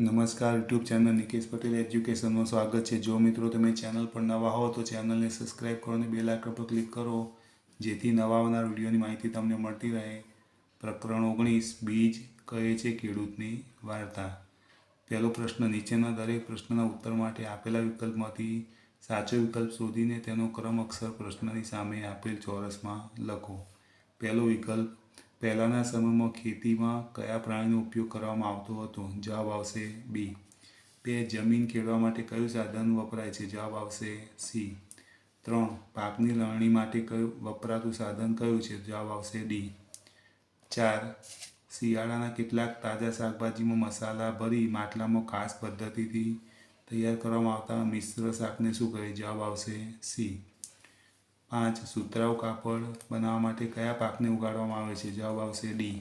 નમસ્કાર, YouTube channel Nikesh Patel એજ્યુકેશનમાં સ્વાગત છે. જો મિત્રો તમે ચેનલ પર નવા હો તો ચેનલને સબસ્ક્રાઇબ કરો અને બેલ આઇકન પર ક્લિક કરો, જેથી નવા આવનાર વિડીયોની માહિતી તમને મળતી રહે. પ્રકરણ ઓગણીસ, બીજ કહે છે ખેડૂતની વાર્તા. પહેલો પ્રશ્ન, નીચેના દરેક પ્રશ્નના ઉત્તર માટે આપેલા વિકલ્પમાંથી સાચો વિકલ્પ શોધીને તેનો ક્રમ અક્ષર પ્રશ્નની સામે આપેલ ચોરસમાં લખો. પહેલો વિકલ્પ પહેલાંના સમયમાં ખેતીમાં કયા પ્રાણીનો ઉપયોગ કરવામાં આવતો હતો? જવાબ આવશે બી બે, જમીન ખેડવા માટે કયું સાધન વપરાય છે? જવાબ આવશે સી ત્રણ, પાકની લણણી માટે કયું વપરાતું સાધન કયું છે? જવાબ આવશે ડી ચાર, શિયાળાના કેટલાક તાજા શાકભાજીમાં મસાલા ભરી માટલામાં ખાસ પદ્ધતિથી તૈયાર કરવામાં આવતા મિશ્ર શાકને શું કહે? જવાબ આવશે સી પાંચ સુતરાઉ કાપડ બનાવવા માટે કયા પાકને ઉગાડવામાં આવે છે? જવાબ આવશે ડી.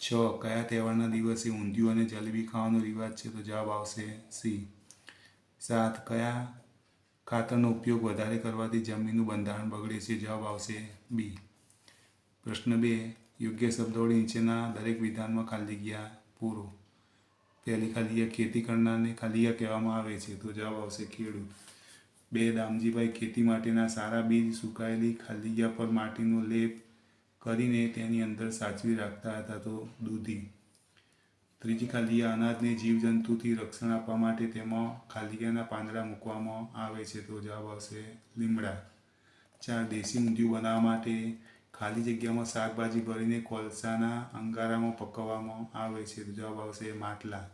છ. કયા તહેવારના દિવસે ઊંધિયું અને જલેબી ખાવાનો રિવાજ છે? તો જવાબ આવશે સી. સાત. કયા ખાતરનો ઉપયોગ વધારે કરવાથી જમીનનું બંધારણ બગડે છે? જવાબ આવશે બી. પ્રશ્ન બે. યોગ્ય શબ્દોળી નીચેના દરેક વિધાનમાં ખાલી જગ્યા પૂરો. પહેલી ખાલી ખેતી કરનારને ખાલી કહેવામાં આવે છે. તો જવાબ આવશે ખેડૂત. બે દામજીભાઈ ખેતી માટેના સારા બીજ સુકાયેલી ખાલી પર માટીનો લેપ કરીને તેની અંદર સાચવી રાખતા હતા તો દૂધી. ત્રીજી ખાલિયા અનાજને જીવજંતુથી રક્ષણ આપવા માટે તેમાં ખાલિયાના પાંદડા મૂકવામાં આવે છે તો જવાબ આવશે લીમડા. ચાર દેશી ઊંધિયું બનાવવા માટે ખાલી જગ્યામાં શાકભાજી ભરીને કોલસાના અંગારામાં પકવવામાં આવે છે તો જવાબ આવશે માટલા.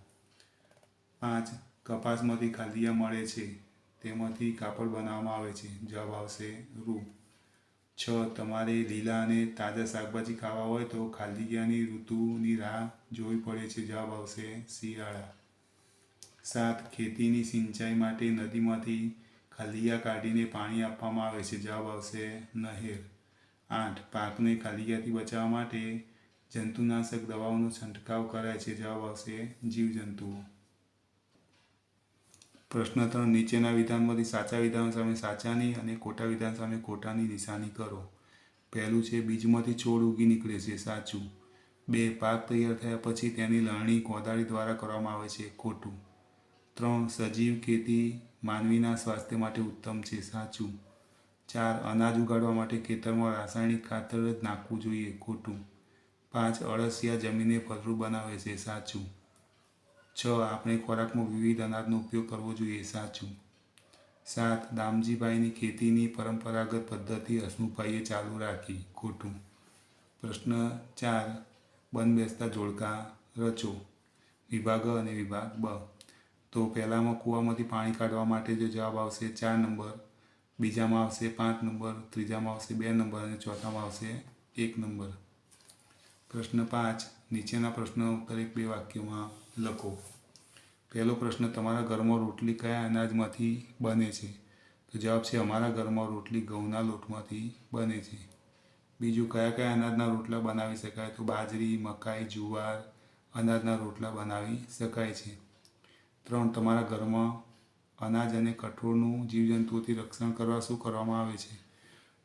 પાંચ કપાસમાંથી ખાલિયા મળે છે. તેમાંથી કાપડ બનાવવામાં આવે છે. જવાબ આવશે રૂ છ. તમારે લીલા અને તાજા શાકભાજી ખાવા હોય તો ખાલીગીયાની ઋતુની રાહ જોવી પડે છે. જવાબ આવશે શિયાળા. સાત. ખેતીની સિંચાઈ માટે નદીમાંથી ખાલિયા કાઢીને પાણી આપવામાં આવે છે. જવાબ આવશે નહેર. આઠ. પાકને ખાલિયાથી બચાવવા માટે જંતુનાશક દવાઓનો છંટકાવ કરાય છે. જવાબ આવશે જીવજંતુઓ. પ્રશ્ન ત્રણ નીચેના વિધાનમાંથી સાચા વિધાન સામે સાચાની અને ખોટા વિધાન સામે ખોટાની નિશાની કરો. પહેલું છે, બીજમાંથી છોડ ઉગી નીકળે છે, સાચું. બે, પાક તૈયાર થયા પછી તેની લણણી કોદાળી દ્વારા કરવામાં આવે છે, ખોટું. ત્રણ, સજીવ ખેતી માનવીના સ્વાસ્થ્ય માટે ઉત્તમ છે, સાચું. ચાર, અનાજ ઉગાડવા માટે ખેતરમાં રાસાયણિક ખાતર જ નાખવું જોઈએ, ખોટું. પાંચ, અળસિયા જમીનને ફળદ્રુપ બનાવે છે, સાચું. છ, આપણે ખોરાકમાં વિવિધ અનાજનો ઉપયોગ કરવો જોઈએ. સાચું સાત, દામજીભાઈની ખેતીની પરંપરાગત પદ્ધતિ હસમુભાઈએ ચાલુ રાખી. ખોટું. પ્રશ્ન ચાર, બંધ બેસતા જોડકા રચો. વિભાગ અને વિભાગ બ. તો પહેલામાં કૂવામાંથી પાણી કાઢવા માટે જો જવાબ આવશે ચાર નંબર, બીજામાં આવશે પાંચ નંબર, ત્રીજામાં આવશે બે નંબર અને ચોથામાં આવશે એક નંબર. પ્રશ્ન પાંચ, નીચેના પ્રશ્નો દરેક બે વાક્યોમાં લખો. પહેલો પ્રશ્ન, તમારા ઘરમાં રોટલી કયા અનાજમાંથી બને છે? તો જવાબ છે, અમારા ઘરમાં રોટલી ઘઉંના લોટમાંથી બને છે. બીજું, કયા કયા અનાજના રોટલા બનાવી શકાય? તો બાજરી, મકાઈ, જુવાર અનાજના રોટલા બનાવી શકાય છે. ત્રણ, તમારા ઘરમાં અનાજ અને કઠોળનું જીવજંતુઓથી રક્ષણ કરવા શું કરવામાં આવે છે?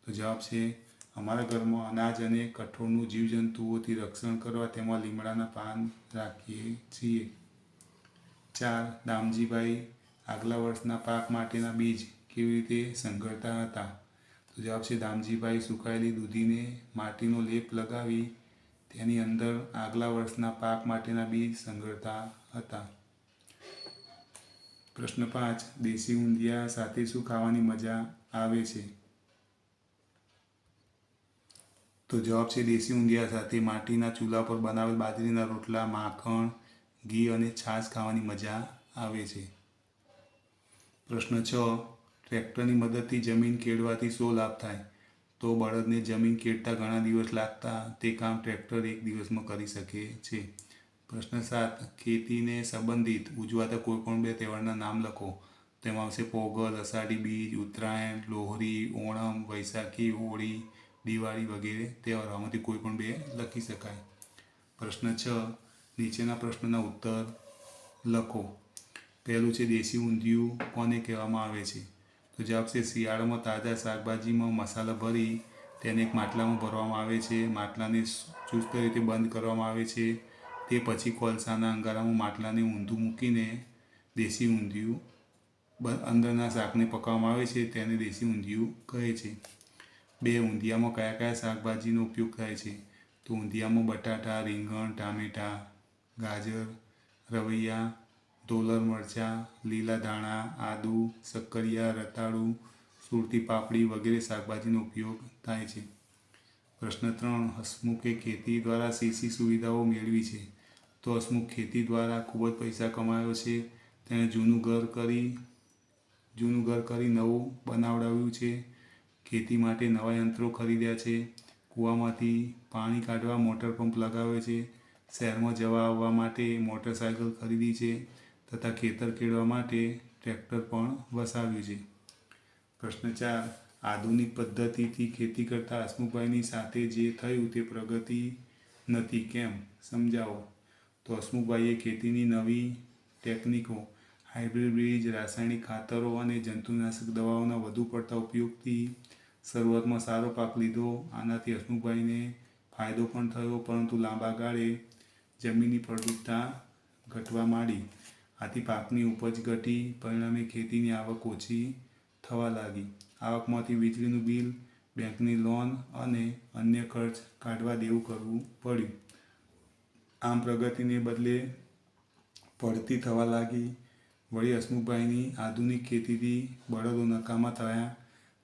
તો જવાબ છે અમારા ઘરમાં અનાજ અને કઠોળનું જીવજંતુઓથી રક્ષણ કરવા તેમાં લીમડાના પાન રાખીએ છીએ. ચાર, દામજીભાઈ આગલા વર્ષના પાક માટેના બીજ કેવી રીતે સંઘળતા હતા? તો જવાબ છે, દામજીભાઈ સુકાયેલી દૂધીને માટીનો લેપ લગાવી તેની અંદર આગલા વર્ષના પાક માટેના બીજ સંઘળતા હતા. પ્રશ્ન પાંચ, દેશી ઊંધિયા સાથે શું ખાવાની મજા આવે છે? તો જવાબ છે દેશી ઊંધિયા સાથે માટીના ચૂલા પર બનાવેલ બાજરીના રોટલા, માખણ, ઘી અને છાશ ખાવાની મજા આવે છે. પ્રશ્ન છ, ટ્રેક્ટરની મદદથી જમીન કેળવાથી શું લાભ થાય? તો બળદને જમીન કેળતા ઘણા દિવસ લાગતા તે કામ ટ્રેક્ટર એક દિવસમાં કરી શકે છે. પ્રશ્ન સાત, ખેતીને સંબંધિત ઉજવાતા કોઈ પણ બે તહેવારના નામ લખો. તેમાં આવશે પોગલ, અષાઢી બીજ, ઉત્તરાયણ, લોહરી, ઓણમ વૈશાખી હોળી દિવાળી વગેરે તહેવારોમાંથી કોઈ પણ બે લખી શકાય. પ્રશ્ન છ, નીચેના પ્રશ્નના ઉત્તર લખો. પહેલું છે દેશી ઊંધિયું કોને કહેવામાં આવે છે? તો જવાબ છે શિયાળામાં તાજા શાકભાજીમાં મસાલા ભરી તેને એક માટલામાં ભરવામાં આવે છે. માટલાને ચુસ્ત રીતે બંધ કરવામાં આવે છે. તે પછી કોલસાના અંગારામાં માટલાને ઊંધું મૂકીને દેશી ઊંધિયું અંદરના શાકને પકાવવામાં આવે છે. તેને દેશી ઊંધિયું કહે છે. બે ઊંધિયામાં કયા કયા શાકભાજીનો ઉપયોગ થાય છે? તો ઊંધિયામાં બટાટા, રીંગણ, ટામેટાં, ગાજર, રવૈયા ઢોલર મરચાં, લીલા ધાણા, આદુ શક્કરિયા રતાળુ, સુરતી પાપડી વગેરે શાકભાજીનો ઉપયોગ થાય છે. પ્રશ્ન ત્રણ, હસમુખે ખેતી દ્વારા શી સુવિધાઓ મેળવી છે? તો હસમુખ ખેતી દ્વારા ખૂબ જ પૈસા કમાયો છે. તેણે જૂનું ઘર કરી, જૂનું ઘર કરી નવું બનાવડાવ્યું છે. ખેતી માટે નવા યંત્રો ખરીદ્યા છે. કૂવામાંથી પાણી કાઢવા મોટર પંપ લગાવ્યો છે. શહેરમાં જવા આવવા માટે મોટરસાયકલ ખરીદી છે તથા ખેતર ખેડવા માટે ટ્રેક્ટર પણ વસાવ્યું છે. પ્રશ્ન ચાર, આધુનિક પદ્ધતિથી ખેતી કરતા હસમુખભાઈની સાથે જે થયું તે પ્રગતિ નથી કેમ? સમજાવો. તો હસમુખભાઈએ ખેતીની નવી ટેકનિકો, હાઇબ્રિડ બીજ, રાસાયણિક ખાતરો અને જંતુનાશક દવાઓના વધુ પડતા ઉપયોગથી શરૂઆતમાં સારો પાક લીધો. આનાથી હસમુખભાઈને ફાયદો પણ થયો, પરંતુ લાંબા ગાળે જમીનની ફળદ્રુપતા ઘટવા માંડી. આથી પાકની ઉપજ ઘટી, પરિણામે ખેતીની આવક ઓછી થવા લાગી. આવકમાંથી વીજળીનું બિલ, બેંકની લોન અને અન્ય ખર્ચ કાઢવા દેવું કરવું પડ્યું. આમ પ્રગતિને બદલે પડતી થવા લાગી. વળી હસમુખભાઈની આધુનિક ખેતીથી બળદો નકામા થયા.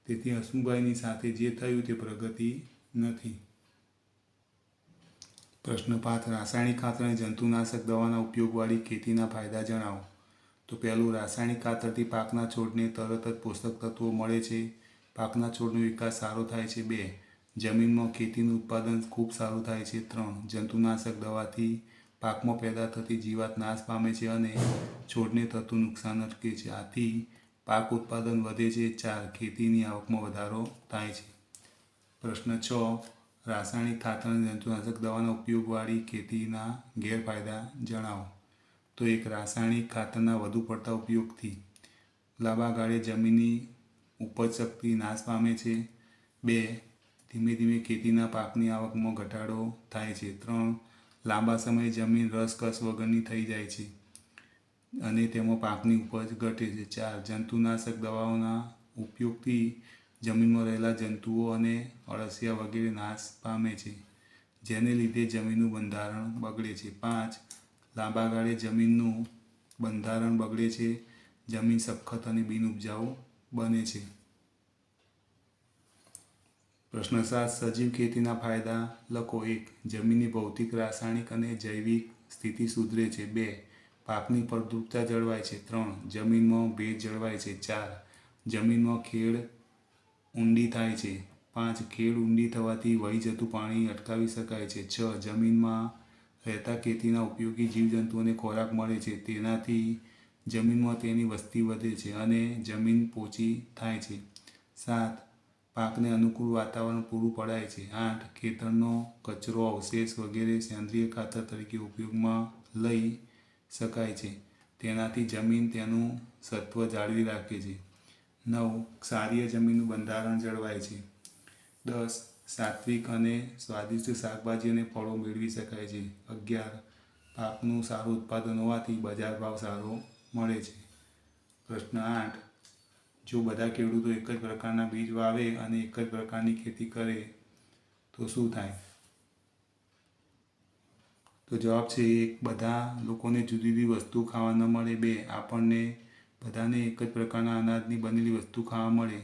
તેથી હસમુભાઈની સાથે જે થયું તે પ્રગતિ નથી. પ્રશ્ન પાંચ રાસાયણિક ખાતર અને જંતુનાશક દવાના ઉપયોગવાળી ખેતીના ફાયદા જણાવો. તો પહેલું, રાસાયણિક ખાતરથી પાકના છોડને તરત જ પોષક તત્વો મળે છે. પાકના છોડનો વિકાસ સારો થાય છે. બે, જમીનમાં ખેતીનું ઉત્પાદન ખૂબ સારું થાય છે. ત્રણ, જંતુનાશક દવાથી પાકમાં પેદા થતી જીવાત નાશ પામે છે અને છોડને થતું નુકસાન અટકે છે. આથી પાક ઉત્પાદન વધે છે ચાર ખેતીની આવકમાં વધારો થાય છે. પ્રશ્ન છ, રાસાયણિક ખાતર અને જંતુનાશક દવાના ઉપયોગવાળી ખેતીના ગેરફાયદા જણાવો. તો એક, રાસાયણિક ખાતરના વધુ પડતા ઉપયોગથી લાંબા ગાળે જમીનની ઉપજ શક્તિ નાશ પામે છે. બે, ધીમે ધીમે ખેતીના પાકની આવકમાં ઘટાડો થાય છે. ત્રણ, લાંબા સમયે જમીન રસકસ વગરની થઈ જાય છે. અને તેમાં પાકની ઉપજ ઘટે છે. ચાર જંતુનાશક દવાઓના ઉપયોગથી જમીનમાં રહેલા જંતુઓ અને અળસિયા વગેરે નાશ પામે છે, જેને લીધે જમીનનું બંધારણ બગડે છે. પાંચ, લાંબા ગાળે જમીનનું બંધારણ બગડે છે. જમીન સખત અને બિનઉપજાઉ બને છે. પ્રશ્ન સાત, સજીવ ખેતીના ફાયદા લખો. એક, જમીનની ભૌતિક, રાસાયણિક અને જૈવિક સ્થિતિ સુધરે છે. બે પાકની ફળદ્રુપતા જળવાય છે ત્રણ. જમીનમાં ભેજ જળવાય છે ચાર. જમીનમાં ખેડ ઊંડી થાય છે પાંચ. ખેડ ઊંડી થવાથી વહી જતું પાણી અટકાવી શકાય છે છ. જમીનમાં રહેતા ખેતીના ઉપયોગી જીવજંતુઓને ખોરાક મળે છે તેનાથી જમીનમાં તેની વસ્તી વધે છે અને જમીન પોચી થાય છે. સાત. પાકને અનુકૂળ વાતાવરણ પૂરું પડાય છે. આઠ. ખેતરનો કચરો અવશેષ વગેરે સેન્દ્રિય ખાતર તરીકે ઉપયોગમાં લઈ શકાય છે. તેનાથી જમીન તેનું સત્વ જાળવી રાખે છે. નવ, ક્ષારીય જમીનનું બંધારણ જળવાય છે. દસ, સાત્વિક અને સ્વાદિષ્ટ શાકભાજી અને ફળો મેળવી શકાય છે. અગિયાર, પાકનું સારું ઉત્પાદન હોવાથી બજાર ભાવ સારો મળે છે. પ્રશ્ન આઠ, જો બધા ખેડૂતો એક જ પ્રકારના બીજ વાવે અને એક જ પ્રકારની ખેતી કરે, તો શું થાય? તો જવાબ છે એક. બધા લોકોને જુદી જુદી વસ્તુ ખાવા ન મળે. બે. આપણને બધાને એક જ પ્રકારના અનાજની બનેલી વસ્તુ ખાવા મળે,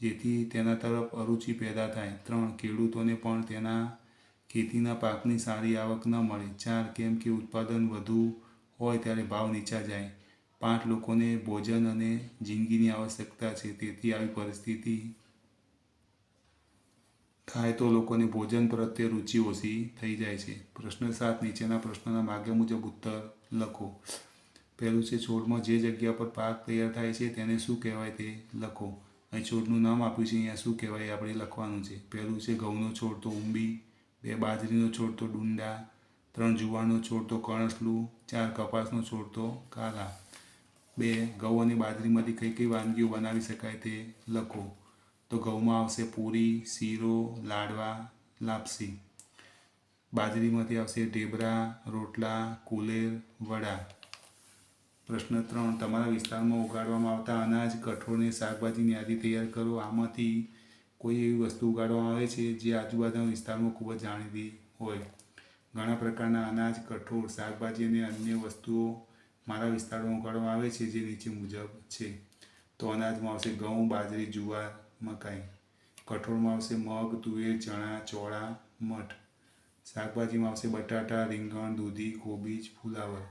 જેથી તેના તરફ અરુચિ પેદા થાય. ત્રણ. ખેડૂતોને પણ તેના ખેતીના પાકની સારી આવક ન મળે. ચાર. કેમ કે ઉત્પાદન વધુ હોય ત્યારે ભાવ નીચા જાય. પાંચ. લોકોને ભોજન અને જિંદગીની આવશ્યકતા છે. તેથી આવી પરિસ્થિતિ થાય તો લોકોને ભોજન પ્રત્યે રુચિ ઓછી થઈ જાય છે. પ્રશ્ન સાત, નીચેના પ્રશ્નોના માગ્ય મુજબ ઉત્તર લખો. પહેલું છે, છોડમાં જે જગ્યા પર પાક તૈયાર થાય છે તેને શું કહેવાય તે લખો. અહીં છોડનું નામ આપ્યું છે, અહીંયા શું કહેવાય આપણે લખવાનું છે. પહેલું છે, ઘઉંનો છોડ તો ઊંબી બે બાજરીનો છોડ તો ડુંડા, ત્રણ જુવારનો છોડ તો કણસલું, ચાર કપાસનો છોડ તો કાલા. બે, ઘઉં અને બાજરીમાંથી કઈ કઈ વાનગીઓ બનાવી શકાય તે લખો. તો ઘઉંમાં આવશે પૂરી, શીરો, લાડવા, લાપસી. બાજરીમાંથી આવશે ઢેબરા, રોટલા, કુલેર, વડા. પ્રશ્ન ત્રણ, તમારા વિસ્તારમાં ઉગાડવામાં આવતા અનાજ, કઠોળને શાકભાજીની યાદી તૈયાર કરો. આમાંથી કોઈ એવી વસ્તુ ઉગાડવામાં આવે છે જે આજુબાજુના વિસ્તારમાં ખૂબ જ જાણીતી હોય? ઘણા પ્રકારના અનાજ, કઠોળ, શાકભાજી અને અન્ય વસ્તુઓ મારા વિસ્તારમાં ઉગાડવામાં આવે છે જે નીચે મુજબ છે. તો અનાજમાં આવશે ઘઉં, બાજરી, જુવાર મકાઈ કઠોળમાં આવશે મગ, તુવેર, ચણા, ચોળા, મઠ. શાકભાજીમાં આવશે બટાટા, રીંગણ, દૂધી કોબીજ ફુલાવર.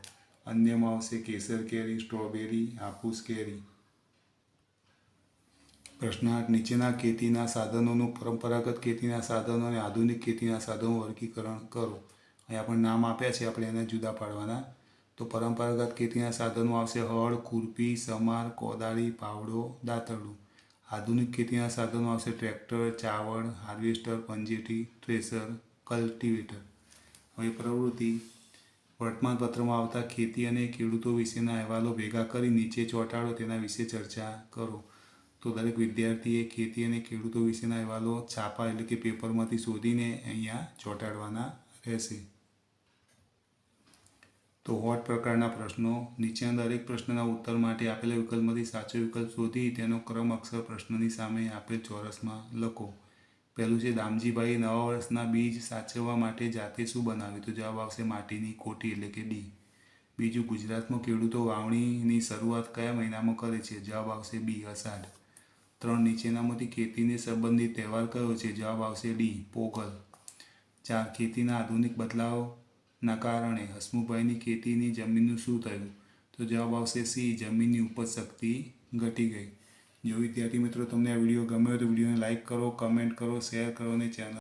અન્યમાં આવશે કેસર કેરી, સ્ટ્રોબેરી, હાફૂસ કેરી. પ્રશ્ન આઠ, નીચેના ખેતીના સાધનોનું પરંપરાગત ખેતીના સાધનો અને આધુનિક ખેતીના સાધનો વર્ગીકરણ કરો. અહીંયા પણ નામ આપ્યા છે, આપણે એને જુદા પાડવાના. તો પરંપરાગત ખેતીના સાધનો આવશે હળ, ખુરપી, સમાર, કોદાળી, પાવડો, દાંતરડું. આધુનિક ખેતીના સાધનો આવશે ટ્રેક્ટર ચાવડ હાર્વેસ્ટર, પંજેટી, થ્રેસર, કલ્ટિવેટર. હવે પ્રવૃત્તિ. વર્તમાનપત્રમાં આવતા ખેતી અને ખેડૂતો વિશેના અહેવાલો ભેગા કરી નીચે ચોંટાડો, તેના વિશે ચર્ચા કરો. તો દરેક વિદ્યાર્થીએ ખેતી અને ખેડૂતો વિશેના અહેવાલો છાપા એટલે કે પેપરમાંથી શોધીને અહીંયા ચોંટાડવાના રહેશે. તો હોટ પ્રકારના પ્રશ્નો, નીચેના દરેક પ્રશ્નના ઉત્તર માટે આપેલા વિકલ્પમાંથી સાચો વિકલ્પ શોધી તેનો ક્રમ અક્ષર પ્રશ્નની સામે આપેલ ચોરસમાં લખો. પહેલું છે દામજીભાઈ નવા વર્ષના બીજ સાચવવા માટે જાતે શું બનાવ્યું? તો જવાબ આવશે, માટીની કોઠી એટલે કે ડી. બીજું, ગુજરાતમાં ખેડૂતો વાવણીની શરૂઆત કયા મહિનામાં કરે છે? જવાબ આવશે, બી, અષાઢ. ત્રણ, નીચેનામાંથી ખેતીને સંબંધિત તહેવાર કયો છે? જવાબ આવશે, ડી, પોગલ. ચાર, ખેતીના આધુનિક બદલાવના કારણે હસમુભાઈની ખેતીની જમીનનું શું થયું? તો જવાબ આવશે સી, જમીનની ઉપજ શક્તિ ઘટી ગઈ. જો વિદ્યાર્થી મિત્રો તમને આ વીડિયો ગમ્યો તો વિડીયોને લાઇક કરો, કમેન્ટ કરો, શેર કરો અને ચેનલ